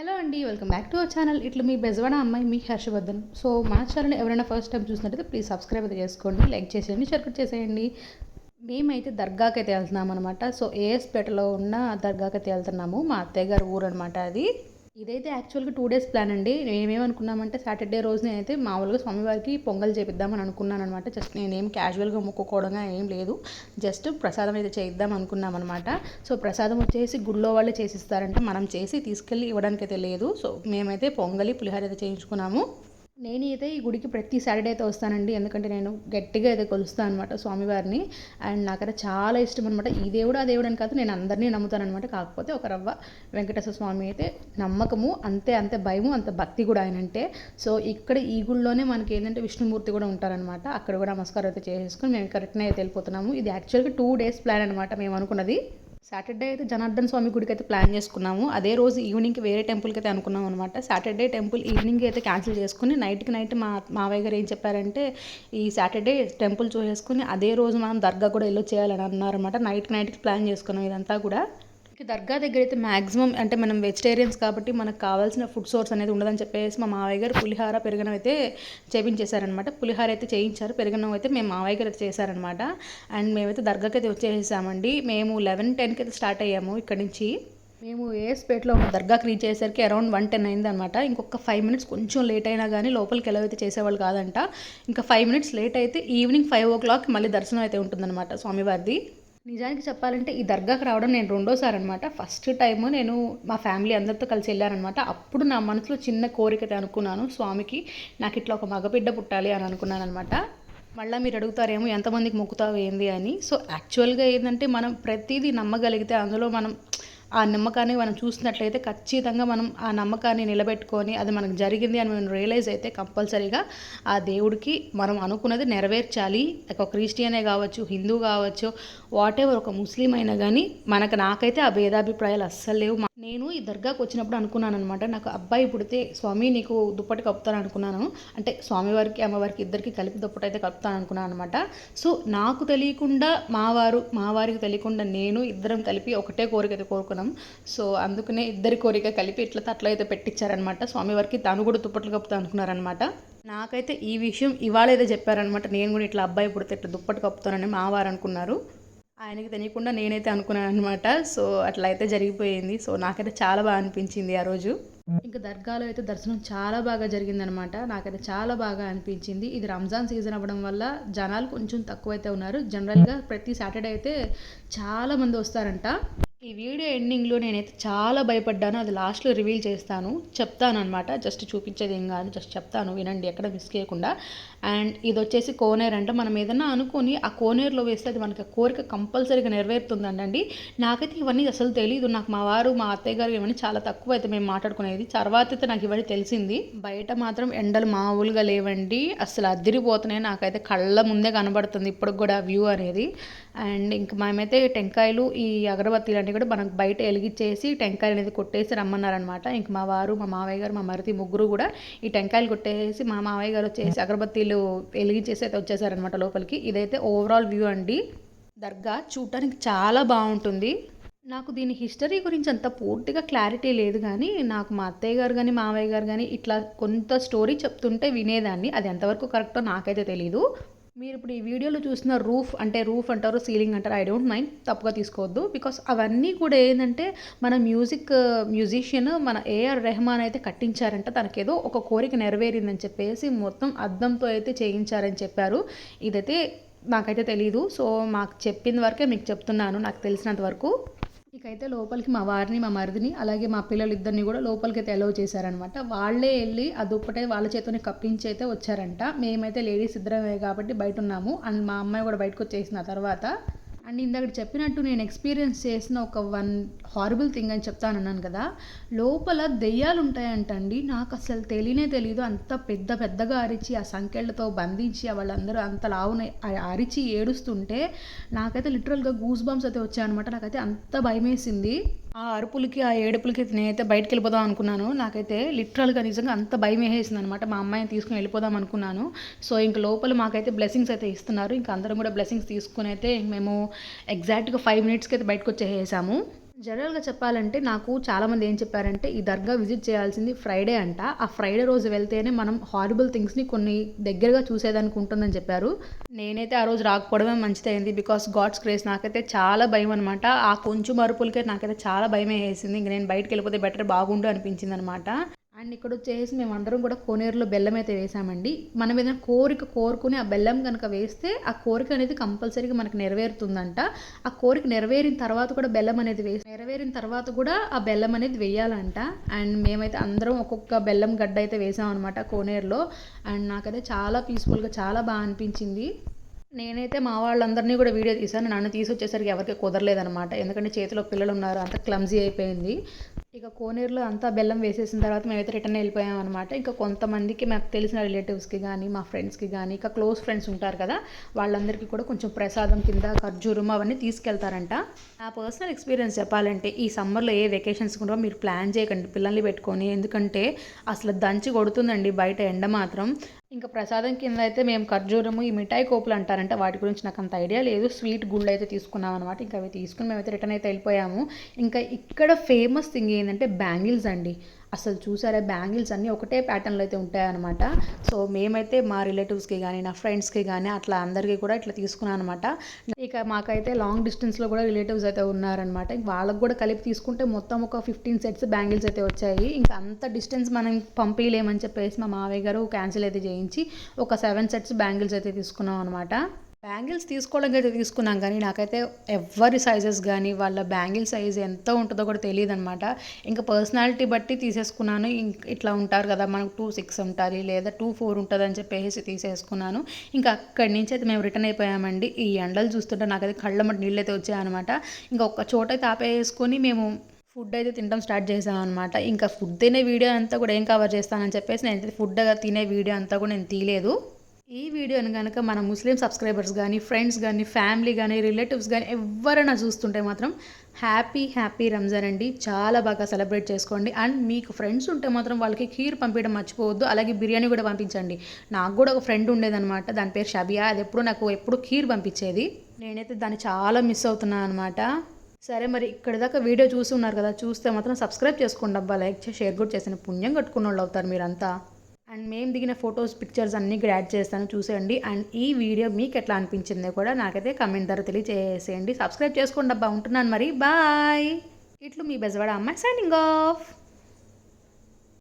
Hello అండి welcome back to our channel. ఇట్లా మీ బెజవాడ అమ్మాయి మీ హర్షవర్ధన్. సో మా ఛానల్ ఎవరైనా ఫస్ట్ టైం చూసినట్టయితే ప్లీజ్ సబ్స్క్రైబ్ అయితే చేసుకోండి లైక్ చేసేయండి షేర్ చేసేయండి. మేమైతే దర్గాకి అయితే వెళ్తున్నాం అనమాట సో ఏఎస్పేటలో ఉన్న దర్గాకి అయితే వెళ్తున్నాము. మా అత్తయ్య గారి ఊరు అనమాట అది. ఇదైతే యాక్చువల్గా టూ డేస్ ప్లాన్ అండి. మేమేమనుకున్నామంటే సాటర్డే రోజు నేనైతే మామూలుగా స్వామివారికి పొంగల్ చేపిద్దామని అనుకున్నాను అనమాట జస్ట్ నేనేం క్యాజువల్గా మొక్కుకోవడంగా ఏం లేదు. జస్ట్ ప్రసాదం అయితే చేయిద్దాం అనుకున్నాం అనమాట సో ప్రసాదం వచ్చేసి గుళ్ళో వాళ్ళే చేసిస్తారంటే. మనం చేసి తీసుకెళ్ళి ఇవ్వడానికి అయితే లేదు. సో మేమైతే పొంగలి పులిహోర అయితే చేయించుకున్నాము. నేను అయితే ఈ గుడికి ప్రతి సాటర్డే అయితే వస్తానండి. ఎందుకంటే నేను గట్టిగా అయితే కొలుస్తాను అనమాట స్వామివారిని. అండ్ నాకైతే చాలా ఇష్టం అనమాట ఈ దేవుడు ఆ దేవుడు అని కాదు నేను అందరినీ నమ్ముతాను అనమాట కాకపోతే ఒక రవ్వ వెంకటేశ్వర స్వామి అయితే నమ్మకము అంతే అంతే భయము అంత భక్తి కూడా ఆయన అంటే. సో ఇక్కడ ఈ గుడిలోనే మనకి ఏంటంటే విష్ణుమూర్తి కూడా ఉంటారనమాట అక్కడ కూడా నమస్కారం అయితే చేసేసుకొని మేము కరెక్ట్గా అయితే వెళ్ళిపోతున్నాము. ఇది యాక్చువల్గా టూ డేస్ ప్లాన్ అనమాట మేము అనుకున్నది. సాటర్డే అయితే జనార్దన్ స్వామి గుడికి అయితే ప్లాన్ చేసుకున్నాము. అదే రోజు ఈవినింగ్కి వేరే టెంపుల్కి అయితే అనుకున్నాం అనమాట సాటర్డే టెంపుల్ ఈవినింగ్ అయితే క్యాన్సిల్ చేసుకుని నైట్కి నైట్ మా మావయ్య గారు ఏం చెప్పారంటే ఈ సాటర్డే టెంపుల్ చూసేసుకుని అదే రోజు మనం దర్గా కూడా వెళ్ళి చేయాలని అన్నారన్నమాట నైట్కి నైట్కి ప్లాన్ చేసుకున్నాం ఇదంతా కూడా. దర్గా దగ్గర అయితే మాక్సిమం అంటే మనం వెజిటేరియన్స్ కాబట్టి మనకు కావాల్సిన ఫుడ్ సోర్స్ అనేది ఉండదని చెప్పేసి మా మావయ్య గారు పులిహార పెరగనం అయితే చేపించేశారనమాట పులిహార అయితే చేయించారు పెరగనం అయితే మేము మావయ్య గారు అయితే చేశారనమాట అండ్ మేమైతే దర్గాకి అయితే వచ్చేసామండి. మేము లెవెన్ టెన్కి అయితే స్టార్ట్ అయ్యాము ఇక్కడ నుంచి. మేము ఏఎస్పేట్లో ఉన్న దర్గాకి రీచ్ అయ్యేసరికి అరౌండ్ వన్ టెన్ అయింది అనమాట ఇంకొక ఫైవ్ మినిట్స్ కొంచెం లేట్ అయినా కానీ లోపలికి ఎలా అయితే చేసేవాళ్ళు కాదంట. ఇంకా ఫైవ్ మినిట్స్ లేట్ అయితే ఈవినింగ్ ఫైవ్ ఓ క్లాక్ మళ్ళీ దర్శనం అయితే ఉంటుందన్నమాట స్వామివారిది. నిజానికి చెప్పాలంటే ఈ దర్గాకి రావడం నేను రెండోసారి అనమాట ఫస్ట్ టైం నేను మా ఫ్యామిలీ అందరితో కలిసి వెళ్ళానమాట అప్పుడు నా మనసులో చిన్న కోరిక అనుకున్నాను. స్వామికి నాకు ఇట్లా ఒక మగబిడ్డ పుట్టాలి అని అనుకున్నాను అనమాట మళ్ళీ మీరు అడుగుతారేమో ఎంతమందికి మొక్కుతావు ఏంది అని. సో యాక్చువల్గా ఏంటంటే మనం ప్రతిదీ నమ్మగలిగితే అందులో మనం ఆ నమ్మకాన్ని మనం చూసినట్లయితే ఖచ్చితంగా మనం ఆ నమ్మకాన్ని నిలబెట్టుకొని అది మనకు జరిగింది అని మనం రియలైజ్ అయితే కంపల్సరీగా ఆ దేవుడికి మనం అనుకున్నది నెరవేర్చాలి. ఒక క్రిస్టియనే కావచ్చు హిందూ కావచ్చు వాట్ ఎవర్ ఒక ముస్లిం అయినా కానీ మనకు నాకైతే ఆ భేదాభిప్రాయాలు అస్సలు లేవు. నేను ఈ దర్గాకు వచ్చినప్పుడు అనుకున్నాను అనమాట నాకు అబ్బాయి పుడితే స్వామి నీకు దుప్పటి కప్పుతాను అనుకున్నాను. అంటే స్వామివారికి అమ్మవారికి ఇద్దరికి కలిపి దుప్పటి అయితే కప్పుతాను అనుకున్నాను అనమాట సో నాకు తెలియకుండా మా వారు మా వారికి తెలియకుండా నేను ఇద్దరం కలిపి ఒకటే కోరిక అయితే కోరుకున్నాం సో అందుకనే ఇద్దరి కోరిక కలిపి ఇట్లా తట్ల అయితే పెట్టించారనమాట స్వామివారికి తను కూడా దుప్పట్లు కప్పుతా అనుకున్నారనమాట. నాకైతే ఈ విషయం ఇవాళ అయితే చెప్పారనమాట. నేను కూడా ఇట్లా అబ్బాయి పుడితే ఇట్లా దుప్పటి కప్పుతానని మా వారు అనుకున్నారు. ఆయనకి తెలియకుండా నేనైతే అనుకున్నాను అనమాట సో అట్లా అయితే జరిగిపోయింది. సో నాకైతే చాలా బాగా అనిపించింది ఆ రోజు. ఇంకా దర్గాలో అయితే దర్శనం చాలా బాగా జరిగిందనమాట. నాకైతే చాలా బాగా అనిపించింది. ఇది రంజాన్ సీజన్ అవ్వడం వల్ల జనాలు కొంచెం తక్కువైతే ఉన్నారు. జనరల్గా ప్రతి సాటర్డే అయితే చాలా మంది వస్తారంట. ఈ వీడియో ఎండింగ్లో నేనైతే చాలా భయపడ్డాను. అది లాస్ట్లో రివీల్ చేస్తాను. చెప్తాను అనమాట జస్ట్ చూపించేది ఏం కాదు. జస్ట్ చెప్తాను. వినండి. ఎక్కడ మిస్ చేయకుండా. అండ్ ఇది వచ్చేసి కోనేరు అంటే. మనం ఏదన్నా అనుకొని ఆ కోనేరులో వేస్తే అది మనకి కోరిక కంపల్సరీగా నెరవేరుతుందండి నాకైతే ఇవన్నీ అసలు తెలియదు నాకు మా వారు మా అత్తయ్య గారు ఇవన్నీ చాలా తక్కువ అయితే మేము మాట్లాడుకునేది. తర్వాత అయితే నాకు ఇవన్నీ తెలిసింది. బయట మాత్రం ఎండలు మామూలుగా లేవండి. అసలు అదిరిపోతున్నాయి. నాకైతే కళ్ళ ముందే కనబడుతుంది. ఇప్పటికి కూడా వ్యూ అనేది. అండ్ ఇంక మేమైతే టెంకాయలు ఈ అగరబత్తి ఇలాంటివి కూడా మనకు బయట వెలిగించేసి టెంకాయలు అనేది కొట్టేసి రమ్మన్నారనమాట. ఇంక మా వారు మా మావయ్య గారు మా మరిది ముగ్గురు కూడా ఈ టెంకాయలు కొట్టేసి మా మావయ్య గారు వచ్చేసి అగరబత్తీలు వెలిగించేసి అయితే వచ్చేసారనమాట లోపలికి. ఇదైతే ఓవరాల్ వ్యూ అండి. దర్గా చూడటానికి చాలా బాగుంటుంది. నాకు దీని హిస్టరీ గురించి అంత పూర్తిగా క్లారిటీ లేదు కానీ నాకు మా అత్తయ్య గారు కానీ మావయ్య గారు కానీ ఇట్లా కొంత స్టోరీ చెప్తుంటే వినేదాన్ని. అది ఎంతవరకు కరెక్టో నాకైతే తెలీదు. మీరు ఇప్పుడు ఈ వీడియోలో చూసిన రూఫ్ అంటే రూఫ్ అంటారు సీలింగ్ అంటారు ఐ డోంట్ మైండ్. తప్పుగా తీసుకోవద్దు. బికాస్ అవన్నీ కూడా ఏంటంటే మన మ్యూజిక్ మ్యూజిషియన్ మన ఏఆర్ రెహమాన్ అయితే కట్టించారంట. తనకేదో ఒక కోరిక నెరవేరిందని చెప్పేసి మొత్తం అద్దంతో అయితే చేయించారని చెప్పారు. ఇదైతే నాకైతే తెలీదు. సో మాకు చెప్పిన వరకే మీకు చెప్తున్నాను. నాకు తెలిసినంత వరకు. ఇకైతే లోపలికి మా వారిని మా మరిదిని అలాగే మా పిల్లలు ఇద్దరిని కూడా లోపలికి అయితే అలౌ చేశారనమాట వాళ్ళే వెళ్ళి ఆ దుప్పటే వాళ్ళ చేతిని కప్పించి అయితే వచ్చారంట. మేమైతే లేడీస్ ఇద్దరమే కాబట్టి బయట ఉన్నాము. అండ్ మా అమ్మాయి కూడా బయటకు వచ్చేసిన తర్వాత. అండ్ ఇందాక చెప్పినట్టు నేను ఎక్స్పీరియన్స్ చేసిన ఒక వన్ హారబుల్ థింగ్ అని చెప్తానన్నాను కదా లోపల దెయ్యాలు ఉంటాయంటండి నాకు అసలు తెలియనే తెలియదు అంత పెద్ద పెద్దగా అరిచి ఆ సంఖ్యలతో బంధించి వాళ్ళందరూ అంత లావున అరిచి ఏడుస్తుంటే నాకైతే లిటరల్గా గూస్ బాంబ్స్ అయితే వచ్చాయన్నమాట. నాకైతే అంత భయమేసింది. ఆ అరుపులకి ఆ ఏడుపులకి నేనైతే బయటకు వెళ్ళిపోదాం అనుకున్నాను. నాకైతే లిటరల్గా నిజంగా అంత భయం వేసేసింది అనమాట మా అమ్మాయిని తీసుకుని వెళ్ళిపోదాం అనుకున్నాను. సో ఇంక లోపల మాకైతే బ్లెస్సింగ్స్ అయితే ఇస్తున్నారు. ఇంకా అందరం కూడా బ్లెస్సింగ్స్ తీసుకుని అయితే మేము ఎగ్జాక్ట్గా ఫైవ్ మినిట్స్కి అయితే బయటకు వచ్చేసాము జనరల్గా చెప్పాలంటే నాకు చాలామంది ఏం చెప్పారంటే ఈ దర్గా విజిట్ చేయాల్సింది ఫ్రైడే అంట. ఆ ఫ్రైడే రోజు వెళ్తేనే మనం హారిబుల్ థింగ్స్ని కొన్ని దగ్గరగా చూసేదానికి ఉంటుందని చెప్పారు. నేనైతే ఆ రోజు రాకపోవడమే మంచిదైంది బికాస్ గాడ్స్ క్రేజ్ నాకైతే చాలా భయం అనమాట ఆ కొంచెం అరుపులకే నాకైతే చాలా భయం వేసింది ఇంక నేను బయటకు వెళ్ళిపోతే బెటర్ బాగుండు అనిపించింది అనమాట అండ్ ఇక్కడ వచ్చేసి మేము అందరం కూడా కోనేరులో బెల్లం అయితే వేసామండి. మనం ఏదైనా కోరిక కోరుకుని ఆ బెల్లం కనుక వేస్తే ఆ కోరిక అనేది కంపల్సరీగా మనకు నెరవేరుతుందంట. ఆ కోరిక నెరవేరిన తర్వాత కూడా బెల్లం అనేది వేసి నెరవేరిన తర్వాత కూడా ఆ బెల్లం అనేది వేయాలంట. అండ్ మేమైతే అందరం ఒక్కొక్క బెల్లం గడ్డ అయితే వేసామన్నమాట కోనేరులో. అండ్ నాకైతే చాలా పీస్ఫుల్గా చాలా బాగా అనిపించింది. నేనైతే మా వాళ్ళందరినీ కూడా వీడియో తీశాను. నన్ను తీసుకొచ్చేసరికి ఎవరికి కుదరలేదనమాట ఎందుకంటే చేతిలో పిల్లలు ఉన్నారు అంత క్లమ్జీ అయిపోయింది. ఇక కోనేరులో అంతా బెల్లం వేసేసిన తర్వాత మేమైతే రిటర్న్ వెళ్ళిపోయాం అనమాట ఇంకా కొంతమందికి మాకు తెలిసిన రిలేటివ్స్కి కానీ మా ఫ్రెండ్స్కి కానీ ఇక క్లోజ్ ఫ్రెండ్స్ ఉంటారు కదా వాళ్ళందరికీ కూడా కొంచెం ప్రసాదం కింద ఖర్జూరం అవన్నీ తీసుకెళ్తారంట. నా పర్సనల్ ఎక్స్పీరియన్స్ చెప్పాలంటే ఈ సమ్మర్లో ఏ వెకేషన్స్ కూడా మీరు ప్లాన్ చేయకండి పిల్లల్ని పెట్టుకొని. ఎందుకంటే అసలు దంచి కొడుతుందండి బయట ఎండ మాత్రం. ఇంకా ప్రసాదం కింద అయితే మేము ఖర్జూరము ఈ మిఠాయి కోపులు అంటారంటే. వాటి గురించి నాకు అంత ఐడియా లేదు. స్వీట్ గుళ్ళు అయితే తీసుకున్నాం అనమాట ఇంకా అవి తీసుకుని మేమైతే రిటర్న్ అయితే వెళ్ళిపోయాము. ఇంకా ఇక్కడ ఫేమస్ థింగ్ ఏంటంటే బ్యాంగిల్స్ అండి. అసలు చూసారా? బ్యాంగిల్స్ అన్నీ ఒకటే ప్యాటర్న్లో అయితే ఉంటాయన్నమాట. సో మేమైతే మా రిలేటివ్స్కి కానీ నా ఫ్రెండ్స్కి కానీ అట్లా అందరికీ కూడా ఇట్లా తీసుకున్నాను అనమాట ఇక మాకైతే లాంగ్ డిస్టెన్స్లో కూడా రిలేటివ్స్ అయితే ఉన్నారనమాట వాళ్ళకి కూడా కలిపి తీసుకుంటే మొత్తం ఒక ఫిఫ్టీన్ సెట్స్ బ్యాంగిల్స్ అయితే వచ్చాయి. ఇంకా అంత డిస్టెన్స్ మనం పంపించలేమని చెప్పేసి మా మావయ్య గారు క్యాన్సిల్ అయితే చేయించి ఒక సెవెన్ సెట్స్ బ్యాంగిల్స్ అయితే తీసుకున్నాం అనమాట బ్యాంగిల్స్ తీసుకోవడానికి అయితే తీసుకున్నాం కానీ నాకైతే ఎవరి సైజెస్ కానీ వాళ్ళ బ్యాంగిల్ సైజ్ ఎంత ఉంటుందో కూడా తెలియదు అనమాట ఇంకా పర్సనాలిటీ బట్టి తీసేసుకున్నాను. ఇట్లా ఉంటారు కదా మనకు టూ సిక్స్ ఉంటుంది లేదా టూ ఫోర్ ఉంటుంది అని చెప్పేసి తీసేసుకున్నాను. ఇంకా అక్కడి నుంచి అయితే మేము రిటర్న్ అయిపోయామండి. ఈ ఎండలు చూస్తుంటే నాకైతే కళ్ళ మట్టి నీళ్ళు అయితే వచ్చాయన్నమాట. ఇంకా ఒక చోట అయితే ఆపేసుకొని మేము ఫుడ్ అయితే తినడం స్టార్ట్ చేసాం అనమాట ఇంకా ఫుడ్ తినే వీడియో అంతా కూడా ఏం కవర్ చేస్తానని చెప్పేసి నేను ఫుడ్ తినే వీడియో అంతా కూడా నేను తీయలేదు. ఈ వీడియోని కనుక మన ముస్లిం సబ్స్క్రైబర్స్ కానీ ఫ్రెండ్స్ కానీ ఫ్యామిలీ కానీ రిలేటివ్స్ కానీ ఎవరైనా చూస్తుంటే మాత్రం హ్యాపీ హ్యాపీ రంజాన్ అండి. చాలా బాగా సెలబ్రేట్ చేసుకోండి. అండ్ మీకు ఫ్రెండ్స్ ఉంటే మాత్రం వాళ్ళకి ఖీర్ పంపించడం మర్చిపోవద్దు. అలాగే బిర్యానీ కూడా పంపించండి. నాకు కూడా ఒక ఫ్రెండ్ ఉండేదన్నమాట. దాని పేరు షబియా. అది ఎప్పుడు నాకు ఎప్పుడు ఖీర్ పంపించేది. నేనైతే దాన్ని చాలా మిస్ అవుతున్నాను అనమాట సరే మరి ఇక్కడ దాకా వీడియో చూసి ఉన్నారు కదా చూస్తే మాత్రం సబ్స్క్రైబ్ చేసుకోండి అబ్బా. లైక్ చేసి షేర్ కూడా చేసిన పుణ్యం కట్టుకున్న వాళ్ళు అవుతారు మీరంతా. అండ్ మేము దిగిన ఫొటోస్ పిక్చర్స్ అన్నీ యాడ్ చేస్తాను చూసేయండి. అండ్ ఈ వీడియో మీకు ఎట్లా అనిపించిందో కూడా నాకైతే కమెంట్ ధర తెలియజేసేయండి. సబ్స్క్రైబ్ చేసుకోండి అబ్బా ఉంటున్నాను మరి. బాయ్ ఇట్లు మీ బెజవాడ అమ్మాయి సైనింగ్ ఆఫ్